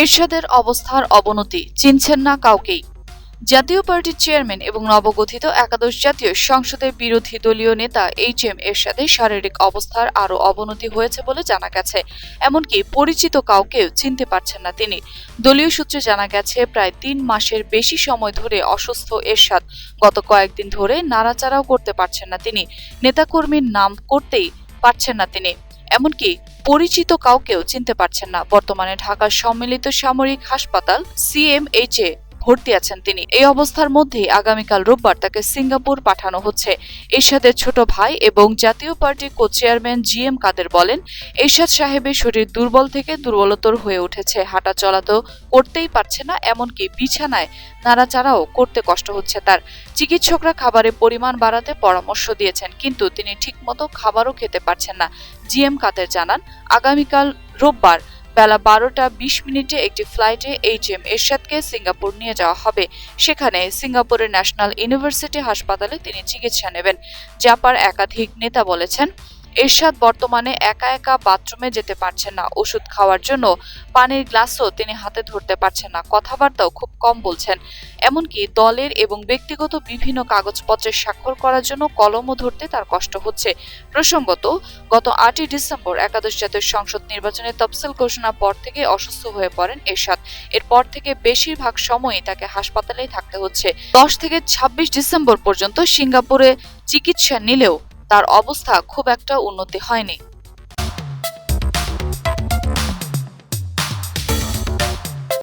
এরশাদের অবস্থার অবনতি চিনছেন না কাউকেই। জাতীয় পার্টির চেয়ারম্যান এবং নবগঠিত একাদশ জাতীয় সংসদের বিরোধী দলীয় নেতা এইচ এম এরশাদের শারীরিক অবস্থার আরও অবনতি হয়েছে বলে জানা গেছে। এমনকি পরিচিত কাউকেও চিনতে পারছেন না তিনি। দলীয় সূত্রে জানা গেছে, প্রায় তিন মাসের বেশি সময় ধরে অসুস্থ এরশাদ গত কয়েকদিন ধরে নাড়াচাড়াও করতে পারছেন না তিনি। নেতাকর্মীর নাম করতেই পারছেন না তিনি। এমনকি পরিচিত কাউকেও চিনতে পারছেন না। বর্তমানে ঢাকা সম্মিলিত সামরিক হাসপাতাল সিএমএইচ এ ভর্তি আছেন তিনি। এই অবস্থার মধ্যেই আগামীকাল রোববার তাকে সিঙ্গাপুর পাঠানো হচ্ছে। এরশাদের ছোট ভাই এবং জাতীয় পার্টির কো চেয়ারম্যান জি এম কাদের বলেন, এরশাদ সাহেবের শরীর দুর্বল থেকে দুর্বলতর হয়ে উঠেছে। হাঁটা চলা তো করতেই পারছে না, এমনকি বিছানায় নাড়াচাড়াও করতে কষ্ট হচ্ছে তার। চিকিৎসকরা খাবারের পরিমাণ বাড়াতে পরামর্শ দিয়েছেন, কিন্তু তিনি ঠিকমতো খাবারও খেতে পারছেন না। জিএম কাদের জানান, আগামীকাল রোববার বেলা বারোটা বিশ মিনিটে একটি ফ্লাইটে এইচ এম এরশাদকে সিঙ্গাপুর নিয়ে যাওয়া হবে। সেখানে সিঙ্গাপুরের ন্যাশনাল ইউনিভার্সিটি হাসপাতালে তিনি চিকিৎসা নেবেন। জাপার একাধিক নেতা বলেছেন এরশাদ বর্তমানে একা একা বাথরুমে যেতে পারছেন না। ওষুধ খাওয়ার জন্য পানির গ্লাসও তিনি হাতে ধরতে পারছেন না। কথাবার্তাও খুব কম বলছেন। এমনকি দলের এবং ব্যক্তিগত বিভিন্ন কাগজপত্রে স্বাক্ষর করার জন্য কলমও ধরতে তার কষ্ট হচ্ছে। প্রসঙ্গত, গত আটই ডিসেম্বর একাদশ জাতীয় সংসদ নির্বাচনের তফসিল ঘোষণার পর থেকে অসুস্থ হয়ে পড়েন এরশাদ। এরপর থেকে বেশিরভাগ সময়ই তাকে হাসপাতালেই থাকতে হচ্ছে। দশ থেকে ছাব্বিশ ডিসেম্বর পর্যন্ত সিঙ্গাপুরে চিকিৎসা নিলেও তার অবস্থা খুব একটা উন্নতি হয়নি।